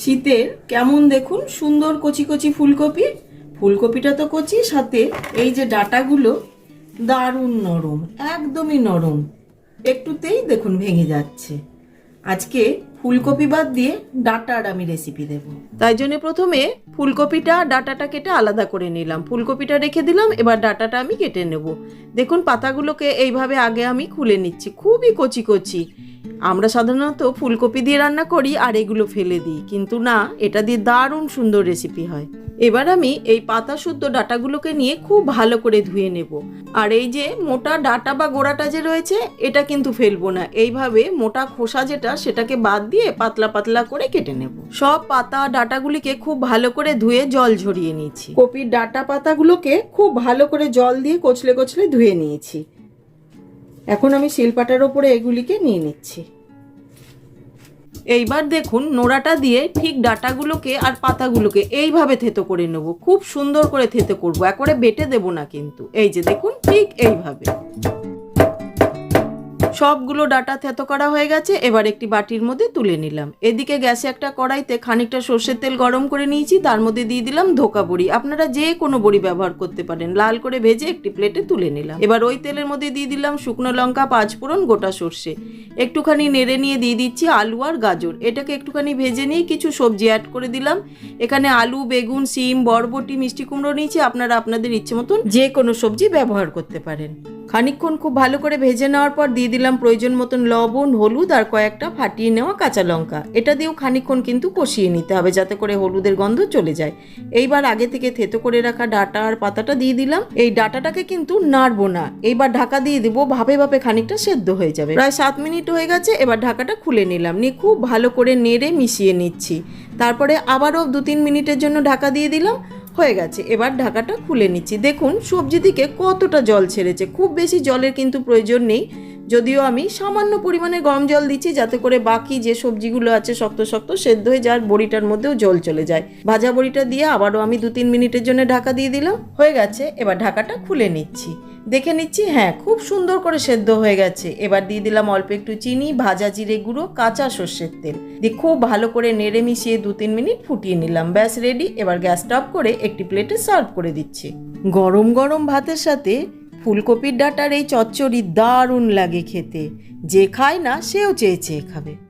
শীতের কেমন দেখুন? সুন্দর কচি কচি ফুলকপি। ফুলকপিটা তো কচি, সাথে এই যে ডাটাগুলো দারুণ নরম, একদমই নরম। একটুতেই দেখুন ভেঙে যাচ্ছে। আজকে ফুলকপি বাদ দিয়ে ডাটার আমি রেসিপি দেব। তাই জন্য প্রথমে ফুলকপিটা ডাটাটা কেটে আলাদা করে নিলাম। ফুলকপিটা রেখে দিলাম, এবার ডাটাটা আমি কেটে নেব। দেখুন, পাতাগুলোকে এইভাবে আগে আমি খুলে নিচ্ছি। খুবই কচি কচি। আমরা সাধারণত ফুলকপি দিয়ে রান্না করি আর এগুলো ফেলে দিই। কিন্তু না, এটা দিয়ে দারুণ সুন্দর রেসিপি হয়। এবার আমি এই পাতা শুদ্ধ ডাটাগুলোকে নিয়ে খুব ভালো করে ধুয়ে নেব। আর এই যে মোটা ডাটা বা গোড়াটা যে রয়েছে, এটা কিন্তু ফেলব না। এইভাবে মোটা খোসা যেটা, সেটাকে বাদ দিয়ে পাতলা পাতলা করে কেটে নেব। সব পাতা ডাটাগুলিকে খুব ভালো করে ধুয়ে জল ঝরিয়ে নিয়েছি। কপির ডাটা পাতাগুলোকে খুব ভালো করে জল দিয়ে কচলে কচলে ধুয়ে নিয়েছি। এখন আমি শিলপাটার ওপরে এগুলিকে নিয়ে নিচ্ছি। এইবার দেখুন, নোড়াটা দিয়ে ঠিক ডাটাগুলোকে আর পাতাগুলোকে এইভাবে থেতো করে নেব। খুব সুন্দর করে থেতো করব, একবারে বেটে দেব না কিন্তু। এই যে দেখুন, ঠিক এইভাবে। সবগুলো ডাটা থেতো করা হয়ে গেছে, এবার একটি বাটির মধ্যে তুলে নিলাম। এদিকে গ্যাসে একটা কড়াইতে খানিকটা সর্ষের তেল গরম করে নিয়েছি, তার মধ্যে দিয়ে দিলাম ধোকা বড়ি। আপনারা যে কোনো বড়ি ব্যবহার করতে পারেন, লাল করে ভেজে একটি প্লেটে তুলে নিলাম। এবার ওই তেলের মধ্যে দিয়ে দিলাম শুকনো লঙ্কা পাঁচফোড়ন গোটা সর্ষে। একটুখানি নেড়ে নিয়ে দিয়ে দিচ্ছি আলু আর গাজর। এটাকে একটুখানি ভেজে নিয়ে কিছু সবজি অ্যাড করে দিলাম। এখানে আলু, বেগুন সিম বরবটি, মিষ্টি কুমড়ো নিয়েছি, আপনারা আপনাদের ইচ্ছে মতন যে কোনো সবজি ব্যবহার করতে পারেন। খানিকক্ষণ খুব ভালো করে ভেজে নেওয়ার পর দিয়ে দিলাম প্রয়োজন মতন লবণ, হলুদ আর কয়েকটা ফাটিয়ে নেওয়া কাঁচা লঙ্কা। এটা দিয়েও খানিকক্ষণ কিন্তু কষিয়ে নিতে হবে যাতে করে হলুদের গন্ধ চলে যায়। এইবার আগে থেকে থেতো করে রাখা ডাটা আর পাতাটা দিয়ে দিলাম। এই ডাটাটাকে কিন্তু নাড়বো না। এইবার ঢাকা দিয়ে দেবো ভাবে ভাবে খানিকটা সেদ্ধ হয়ে যাবে। প্রায় সাত মিনিট হয়ে গেছে, এবার ঢাকাটা খুলে নিলাম। নিয়ে খুব ভালো করে নেড়ে মিশিয়ে নিচ্ছি। তারপরে আবারও দু তিন মিনিটের জন্য ঢাকা দিয়ে দিলাম। হয়ে গেছে। এবার ঢাকাটা খুলে নিচ্ছি। দেখুন, সবজি থেকে কতটা জল ছেড়েছে। খুব বেশি জলের কিন্তু প্রয়োজন নেই। যদিও আমি সামান্য পরিমাণে গরম জল দিচ্ছি, যাতে করে বাকি যে সবজিগুলো আছে শক্ত শক্ত সেদ্ধ হয়ে যাওয়ার বড়িটার মধ্যেও জল চলে যায়। ভাজা বড়িটা দিয়ে আবারও আমি দু তিন মিনিটের জন্য ঢাকা দিয়ে দিলাম। হয়ে গেছে। এবার ঢাকাটা খুলে নিচ্ছি। দেখে নিচ্ছি হ্যাঁ খুব সুন্দর করে সেদ্ধ হয়ে গেছে। এবার দিয়ে দিলাম অল্প একটু চিনি, ভাজা জিরে গুঁড়ো, কাঁচা সর্ষের তেল। দিয়ে খুব ভালো করে নেড়ে মিশিয়ে দু তিন মিনিট ফুটিয়ে নিলাম। ব্যাস রেডি এবার গ্যাসটা অফ করে একটি প্লেটে সার্ভ করে দিচ্ছি। গরম গরম ভাতের সাথে ফুলকপির ডাটার এই চচ্চড়ি দারুণ লাগে খেতে। যে খায় না, সেও চেয়ে চেয়ে খাবে।